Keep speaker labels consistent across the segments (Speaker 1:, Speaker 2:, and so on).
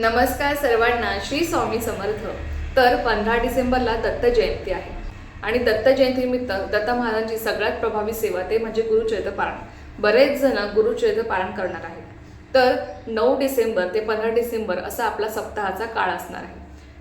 Speaker 1: नमस्कार सर्वांना श्री स्वामी समर्थ. तर पंधरा डिसेंबरला दत्त जयंती आहे. आणि दत्त जयंतीनिमित्त दत्त महाराजांची सगळ्यात प्रभावी सेवा ते म्हणजे गुरुचरित्र पारायण. बरेच जण गुरुचरित्र पारायण करणार आहेत. तर नऊ डिसेंबर ते पंधरा डिसेंबर असा आपला सप्ताहाचा काळ असणार आहे.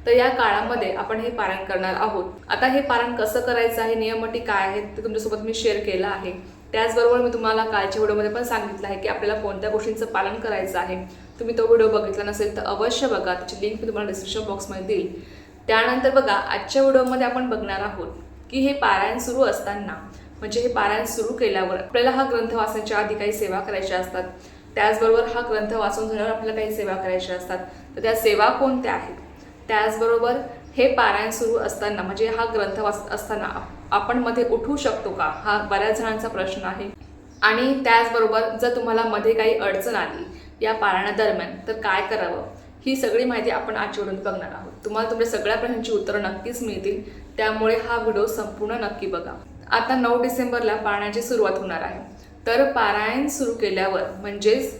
Speaker 1: तर या काळामध्ये आपण हे पारायण करणार आहोत. आता हे पारायण कसं करायचं आहे नियमटी काय आहेत ते तुमच्यासोबत मी शेअर केलं आहे. त्याचबरोबर मी तुम्हाला कालच्या व्हिडिओमध्ये पण सांगितलं आहे की आपल्याला कोणत्या गोष्टींचं पालन करायचं आहे. तुम्ही तो व्हिडिओ बघितला नसेल तर अवश्य बघा. त्याची लिंक मी तुम्हाला डिस्क्रिप्शन बॉक्समध्ये देईल. त्यानंतर बघा आजच्या व्हिडिओमध्ये आपण बघणार आहोत की हे पारायण सुरू असताना म्हणजे हे पारायण सुरू केल्यावर आपल्याला हा ग्रंथ वाचण्याच्या आधी काही सेवा करायच्या असतात. त्याचबरोबर हा ग्रंथ वाचून झाल्यावर आपल्याला काही सेवा करायच्या असतात. तर त्या सेवा कोणत्या आहेत? त्याचबरोबर हे पारायण सुरू असताना म्हणजे हा ग्रंथ वाचत असताना आपण मध्ये उठू शकतो का? हा बऱ्याच जणांचा प्रश्न आहे. आणि त्याचबरोबर जर तुम्हाला मध्ये काही अडचण आली या पारायणादरम्यान तर काय करावं? ही सगळी माहिती आपण आजच्या व्हिडिओत बघणार आहोत. तुम्हाला तुमच्या सगळ्या प्रश्नांची उत्तरं नक्कीच मिळतील. त्यामुळे हा व्हिडिओ संपूर्ण नक्की बघा. आता नऊ डिसेंबरला पारायणाची सुरुवात होणार आहे. तर पारायण सुरू केल्यावर म्हणजेच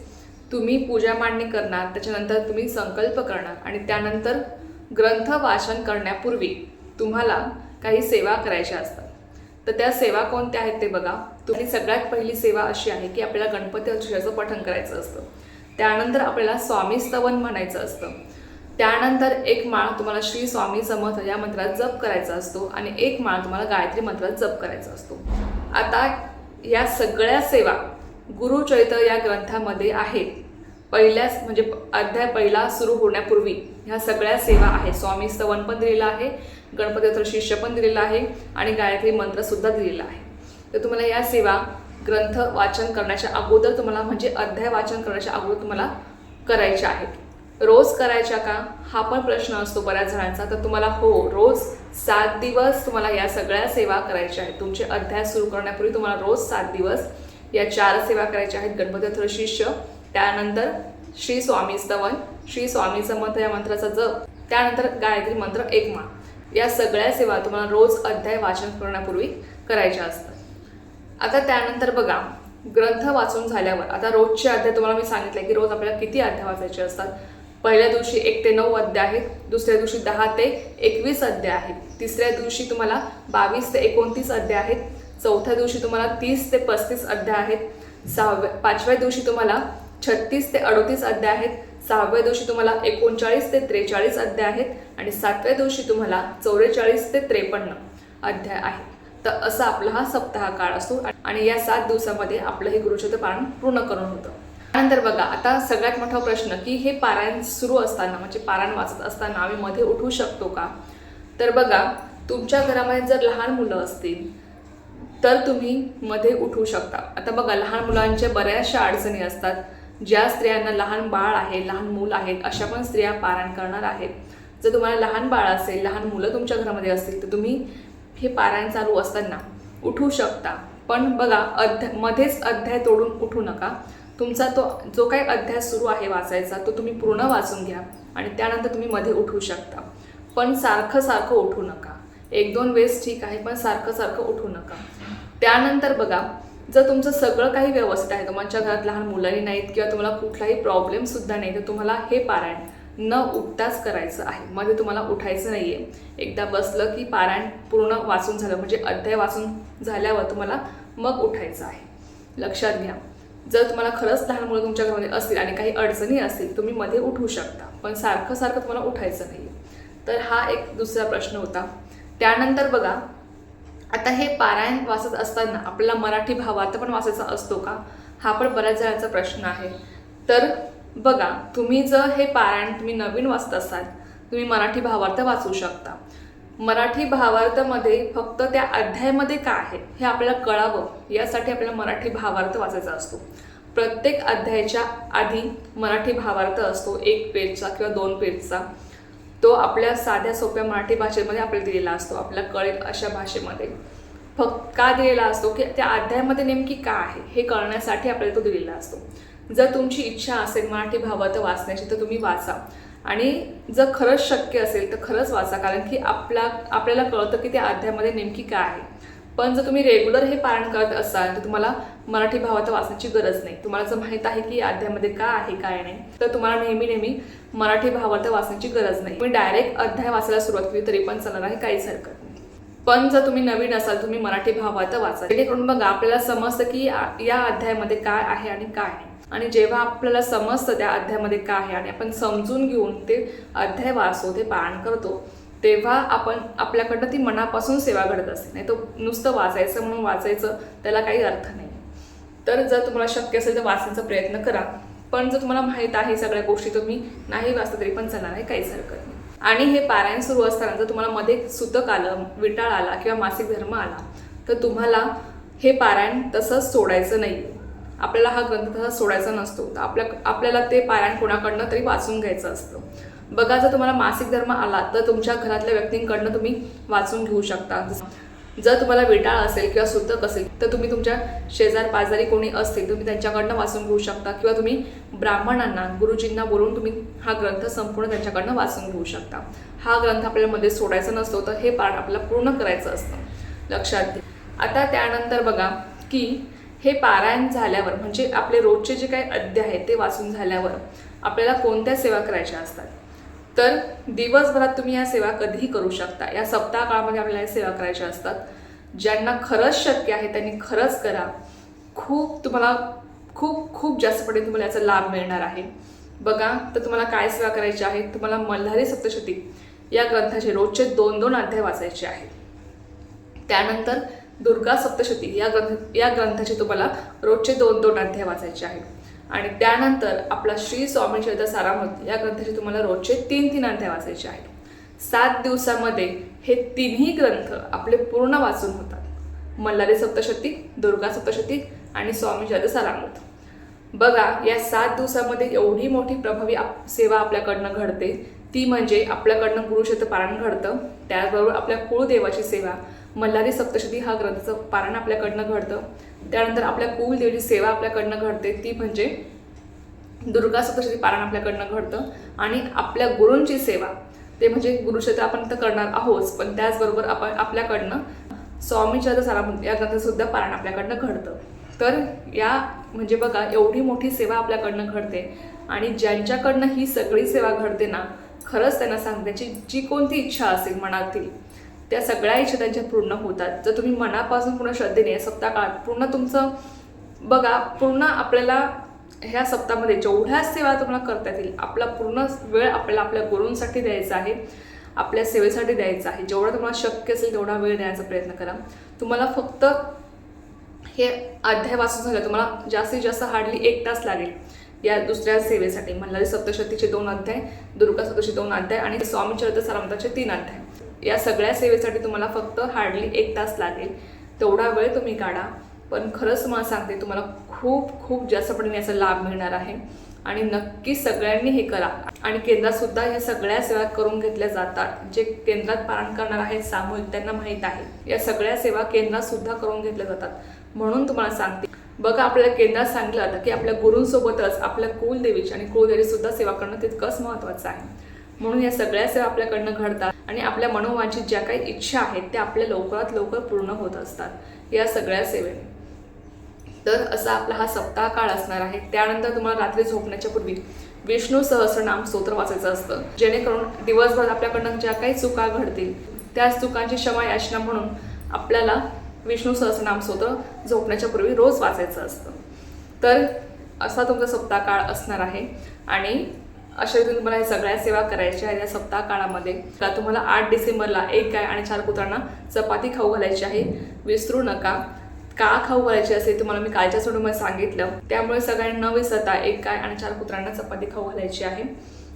Speaker 1: तुम्ही पूजा मांडणी करणार त्याच्यानंतर तुम्ही संकल्प करणार आणि त्यानंतर ग्रंथ वाचन करण्यापूर्वी तुम्हाला काही सेवा करायच्या असतात. तर त्या सेवा कोणत्या आहेत ते बघा. तुम्ही सगळ्यात पहिली सेवा अशी आहे की आपल्याला गणपती अक्षराचं पठण करायचं असतं. त्यानंतर आपल्याला स्वामी स्तवन म्हणायचं असतं. त्यानंतर एक माळ तुम्हाला श्री स्वामी समर्थ या मंत्रात जप करायचा असतो आणि एक माळ तुम्हाला गायत्री मंत्रात जप करायचा असतो. आता या सगळ्या सेवा गुरुचरित्र या ग्रंथामध्ये आहेत. पहिल्याच म्हणजे अध्याय पहिला सुरू होण्यापूर्वी ह्या सगळ्या सेवा आहेत. स्वामी स्तवन पण दिलेलं आहे गणपतीचं शिष्य पण दिलेलं आहे आणि गायत्री मंत्रसुद्धा दिलेला आहे. तर तुम्हाला या सेवा ग्रंथ वाचन करण्याच्या अगोदर तुम्हाला म्हणजे अध्याय वाचन करण्याच्या अगोदर तुम्हाला करायच्या आहेत. रोज करायच्या का? हा पण प्रश्न असतो बऱ्याच जणांचा. तर तुम्हाला हो रोज सात दिवस तुम्हाला या सगळ्या सेवा करायच्या आहेत. तुमचे अध्याय सुरू करण्यापूर्वी तुम्हाला रोज सात दिवस या चार सेवा करायच्या आहेत. गणपती शिष्य त्यानंतर श्री स्वामी स्तवन श्री स्वामी समर्थ या मंत्राचा जप त्यानंतर गायत्री मंत्र एकमा. या सगळ्या सेवा तुम्हाला रोज अध्याय वाचन करण्यापूर्वी करायच्या असतात. आता त्यानंतर बघा ग्रंथ वाचून झाल्यावर आता रोजचे अध्याय तुम्हाला मी सांगितलं की रोज आपल्याला किती अध्याय वाचायचे असतात? पहिल्या दिवशी एक ते नऊ अध्याय आहेत दुसऱ्या दिवशी दहा ते एकवीस अध्याय आहेत तिसऱ्या दिवशी तुम्हाला बावीस ते एकोणतीस अध्याय आहेत चौथ्या दिवशी तुम्हाला तीस ते पस्तीस अध्याय आहेत सहाव्या पाचव्या दिवशी तुम्हाला छत्तीस ते अडोतीस अध्याय आहेत सहाव्या दिवशी तुम्हाला एकोणचाळीस ते त्रेचाळीस अध्याय आहेत आणि सातव्या दिवशी तुम्हाला चौवेचाळीस ते त्रेपन्न अध्याय आहेत. तर असा आपला हा सप्ताह काळ असतो. आणि या सात दिवसामध्ये आपलं हे गुरुचरित्र पारायण पूर्ण करून होतं. त्यानंतर बघा आता सगळ्यात मोठा प्रश्न की हे पारायण सुरू असताना म्हणजे पारायण वाचत असताना आम्ही मध्ये उठू शकतो का? तर बघा तुमच्या घरामध्ये जर लहान मुलं असतील तर तुम्ही मध्ये उठू शकता. आता बघा लहान मुलांच्या बऱ्याचशा अडचणी असतात. ज्या स्त्रियांना लहान बाळ आहे लहान मूल आहेत अशा पण स्त्रिया पारायण करणार आहेत. जर तुम्हाला लहान बाळ असेल लहान मुलं तुमच्या घरामध्ये असतील तर तुम्ही हे पारायण चालू असताना उठू शकता. पण बघा अध्याय मध्येच अध्याय तोडून उठू नका. तुमचा तो जो काही अध्याय सुरू आहे वाचायचा तो तुम्ही पूर्ण वाचून घ्या आणि त्यानंतर तुम्ही मध्ये उठू शकता. पण सारखं सारखं उठू नका. एक दोन वेळेस ठीक आहे पण सारखं सारखं उठू नका. त्यानंतर बघा जर तुमचं सगळं काही व्यवस्थित आहे तुमच्या घरात लहान मुलंही नाहीत किंवा तुम्हाला कुठलाही प्रॉब्लेमसुद्धा नाही तर तुम्हाला हे पारायण न उठताच करायचं आहे. मध्ये तुम्हाला उठायचं नाही आहे एकदा बसलं की पारायण पूर्ण वाचून झालं. म्हणजे अध्याय वाचून झाल्यावर तुम्हाला मग उठायचं आहे. लक्षात घ्या. जर तुम्हाला खरंच लहान मुलं तुमच्या घरामध्ये असतील आणि काही अडचणी असतील तुम्ही मध्ये उठू शकता. पण सारखं सारखं तुम्हाला उठायचं नाही तर हा एक दुसरा प्रश्न होता. त्यानंतर बघा आता हे पारायण वाचत असताना आपल्याला मराठी भावार्थ पण वाचायचा असतो का? हा पण बऱ्याच जणांचा प्रश्न आहे. तर बघा तुम्ही जर हे पारायण तुम्ही नवीन वाचत असाल तुम्ही मराठी भावार्थ वाचू शकता. मराठी भावार्थामध्ये फक्त त्या अध्यायामध्ये काय आहे हे आपल्याला कळावं यासाठी आपल्याला मराठी भावार्थ वाचायचा असतो. प्रत्येक अध्यायाच्या आधी मराठी भावार्थ असतो एक पेजचा किंवा दोन पेजचा. तो आपल्या साध्या सोप्या मराठी भाषेमध्ये आपल्याला दिलेला असतो आपल्याला कळेल अशा भाषेमध्ये. फक्त का दिलेला असतो की त्या अध्यायामध्ये नेमकी का आहे हे कळण्यासाठी आपल्याला तो दिलेला असतो. जर तुमची इच्छा असेल मराठी भावात वाचण्याची तर तुम्ही वाचा. आणि जर खरंच शक्य असेल तर खरंच वाचा कारण की आपला आपल्याला कळतं की त्या अध्यायामध्ये नेमकी काय आहे. पण जर तुम्ही रेग्युलर हे पारण करत असाल तर तुम्हाला मराठी भावात वाचण्याची गरज नाही. तुम्हाला जर माहीत आहे की अध्यायामध्ये काय आहे काय नाही तर तुम्हाला नेहमी नेहमी मराठी भावात वाचण्याची गरज नाही. तुम्ही डायरेक्ट अध्याय वाचायला सुरुवात केली तरी पण चालणार आहे काहीच हरकत नाही. पण जर तुम्ही नवीन असाल तुम्ही मराठी भावात वाचा. जेणेकरून बघा आपल्याला समजतं की या- या अध्यायामध्ये काय आहे आणि काय नाही. आणि जेव्हा आपल्याला समजतं त्या अध्यायामध्ये काय आहे आणि आपण समजून घेऊन ते अध्याय वाचतो ते पारण करतो तेव्हा आपण आपल्याकडनं ती मनापासून सेवा घडत असते. नाही तो नुसतं वाचायचं म्हणून वाचायचं त्याला काही अर्थ नाही. तर जर तुम्हाला शक्य असेल तर वाचण्याचा प्रयत्न करा. पण जर तुम्हाला माहीत आहे सगळ्या गोष्टी तुम्ही नाही वाचता तरी पण चालणार आहे काहीच हरकत नाही. आणि हे पारायण सुरू असताना जर तुम्हाला मध्ये सुतक आलं विटाळ आला किंवा मासिक धर्म आला तर तुम्हाला हे पारायण तसंच सोडायचं नाही आपल्याला हा ग्रंथ तसा सोडायचा नसतो. तर आपल्या आपल्याला ते पारायण कोणाकडनं तरी वाचून घ्यायचं असतं. बघा जर तुम्हाला मासिक धर्म आला तर तुमच्या घरातल्या व्यक्तींकडनं तुम्ही वाचून घेऊ शकता. जर तुम्हाला विटाळ असेल किंवा सुतक असेल तर तुम्ही तुमच्या शेजार पाजारी कोणी असतील तुम्ही त्यांच्याकडनं वाचून घेऊ शकता. किंवा तुम्ही ब्राह्मणांना गुरुजींना बोलून तुम्ही हा ग्रंथ संपूर्ण त्यांच्याकडनं वाचून घेऊ शकता. हा ग्रंथ आपल्याला मध्ये सोडायचा नसतो तर हे पाठ आपल्याला पूर्ण करायचं असतं. लक्षात घ्या. आता त्यानंतर बघा की हे पारायण झाल्यावर म्हणजे आपले रोजचे जे काही अध्य आहेत ते वाचून झाल्यावर आपल्याला कोणत्या सेवा करायच्या असतात? तर दिवसभरात तुम्ही या सेवा कधीही करू शकता. या सप्ताह काळामध्ये आपल्याला या सेवा करायच्या असतात. ज्यांना खरंच शक्य आहे त्यांनी खरंच करा. खूप तुम्हाला खूप खूप जास्त पटीने तुम्हाला याचा लाभ मिळणार आहे. बघा तर तुम्हाला काय सेवा करायची आहे? तुम्हाला मल्हारी सप्तशती या ग्रंथाचे रोजचे दोन दोन अध्याय वाचायचे आहेत. त्यानंतर दुर्गा सप्तशती या ग्रंथ या ग्रंथाचे तुम्हाला रोजचे दोन दोन अध्याय वाचायचे आहेत. आणि त्यानंतर आपला श्री स्वामी चरित्र सारामत या ग्रंथाचे तुम्हाला रोजचे तीन तीन अध्याय वाचायचे आहेत. सात दिवसामध्ये हे तिन्ही ग्रंथ आपले पूर्ण वाचून होतात. मल्हारी सप्तशती दुर्गा सप्तशती आणि स्वामी चरित्र सारामत. बघा या सात दिवसामध्ये एवढी मोठी प्रभावी आप सेवा आपल्याकडनं घडते. ती म्हणजे आपल्याकडनं गुरुक्षेत्र पारायण घडतं. त्याचबरोबर आपल्या कुळदेवाची सेवा मल्हारी सप्तशती हा ग्रंथाचं पारायण आपल्याकडनं घडतं. त्यानंतर आपल्या कुलदेवीची सेवा आपल्याकडनं घडते. ती म्हणजे दुर्गा सप्तशती पारायण आपल्याकडनं घडतं. आणि आपल्या गुरूंची सेवा. ते म्हणजे गुरुक्षेत्र आपण तर करणार आहोत. पण त्याचबरोबर आपण आपल्याकडनं स्वामी चरित्र या ग्रंथाचं पारण पारायण आपल्याकडनं घडतं. तर या म्हणजे बघा एवढी मोठी सेवा आपल्याकडनं घडते. आणि ज्यांच्याकडनं ही सगळी सेवा घडते ना खरंच त्यांना सांगण्याची जी कोणती इच्छा असेल मनातील त्या सगळ्या इच्छा त्यांच्या पूर्ण होतात. जर तुम्ही मनापासून पूर्ण श्रद्धेने या सप्ताह काळात पूर्ण तुमचं बघा पूर्ण आपल्याला ह्या सप्ताहामध्ये जेवढ्या सेवा तुम्हाला करता येतील आपला पूर्ण वेळ आपल्याला आपल्या गुरूंसाठी द्यायचा आहे आपल्या सेवेसाठी द्यायचा आहे. जेवढा तुम्हाला शक्य असेल तेवढा वेळ द्यायचा प्रयत्न करा. तुम्हाला फक्त हे अध्याय वाचून झालं तुम्हाला जास्तीत जास्त हार्डली एक तास लागेल या दुसऱ्या सेवेसाठी. मल्हारी सप्तशतीचे दोन अध्याय दुर्गा सप्तशती दोन अध्याय आणि स्वामी चरित्र सारामताचे तीन अध्याय. या सगळ्या सेवेसाठी तुम्हाला फक्त हार्डली एक तास लागेल. तेवढा वेळ तुम्ही काढा. पण खरंच तुम्हाला सांगते तुम्हाला खूप खूप जास्त पटीने याचा लाभ मिळणार आहे. आणि नक्की सगळ्यांनी हे करा. आणि केंद्रात सुद्धा ह्या सगळ्या सेवा करून घेतल्या जातात. जे केंद्रात पालन करणार आहेत सामूहिक त्यांना माहीत आहे. या सगळ्या सेवा केंद्रात सुद्धा करून घेतल्या जातात. म्हणून तुम्हाला सांगते. बघा आपल्याला केंद्रात सांगितलं की आपल्या गुरूंसोबतच आपल्या कुलदेवीची आणि कुलदेवीसुद्धा सेवा करणं तितकंच महत्त्वाचं आहे. म्हणून या सगळ्या सेवा आपल्याकडनं घडतात आणि आपल्या मनोवांचित ज्या काही इच्छा आहेत त्या आपल्या लवकरात लवकर पूर्ण होत असतात या सगळ्या सेवेने. तर असा आपला हा सप्ताह काळ असणार आहे. त्यानंतर तुम्हाला रात्री झोपण्याच्या पूर्वी विष्णू सहस्रनाम स्तोत्र वाचायचं असतं जेणेकरून दिवसभर आपल्याकडनं ज्या काही चुका घडतील त्या चुकांची क्षमा याचना म्हणून आपल्याला विष्णू सहस्रनाम स्तोत्र झोपण्याच्या पूर्वी रोज वाचायचं असतं. तर असा तुमचा सप्ताह काळ असणार आहे आणि अशा रीतीने तुम्हाला ह्या सगळ्या सेवा करायच्या आहेत या सप्ताह काळामध्ये. का तुम्हाला आठ डिसेंबरला एक गाय आणि चार कुत्रांना चपाती खाऊ घालायची आहे. विसरू नका. का खाऊ घालायची असेल तुम्हाला मी कालच्या सोडूमध्ये सांगितलं. त्यामुळे सगळ्यांना न विसरता एक गाय आणि चार कुत्रांना चपाती खाऊ घालायची आहे.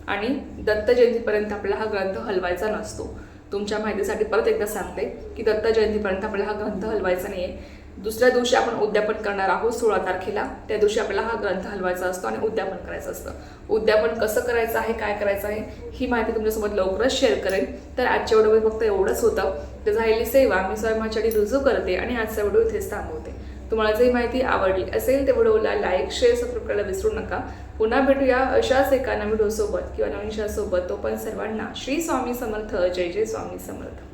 Speaker 1: आणि दत्त जयंतीपर्यंत आपल्याला हा ग्रंथ हलवायचा नसतो. तुमच्या माहितीसाठी परत एकदा सांगते की दत्त जयंतीपर्यंत आपल्याला हा ग्रंथ हलवायचा नाही आहे दुसऱ्या दिवशी आपण उद्यापन करणार आहोत सोळा तारखेला. त्या दिवशी आपल्याला हा ग्रंथ हलवायचा असतो आणि उद्यापन करायचं असतं. उद्यापन कसं करायचं आहे काय करायचं आहे ही माहिती तुमच्यासोबत लवकरच शेअर करेन. तर आजच्या व्हिडिओमध्ये फक्त एवढंच होतं. तर झालेली सेवा मी स्वयंमाच्याडी रुजू करते आणि आजचा व्हिडिओ इथेच थांबवते. तुम्हाला जर माहिती आवडली असेल तर व्हिडिओला लाईक शेअर सबस्क्राईब करायला विसरू नका. पुन्हा भेटूया अशाच एका नवीन व्हिडिओसोबत किंवा नवीन शासोबत तो पण सर्वांना श्री स्वामी समर्थ. जय जय स्वामी समर्थ.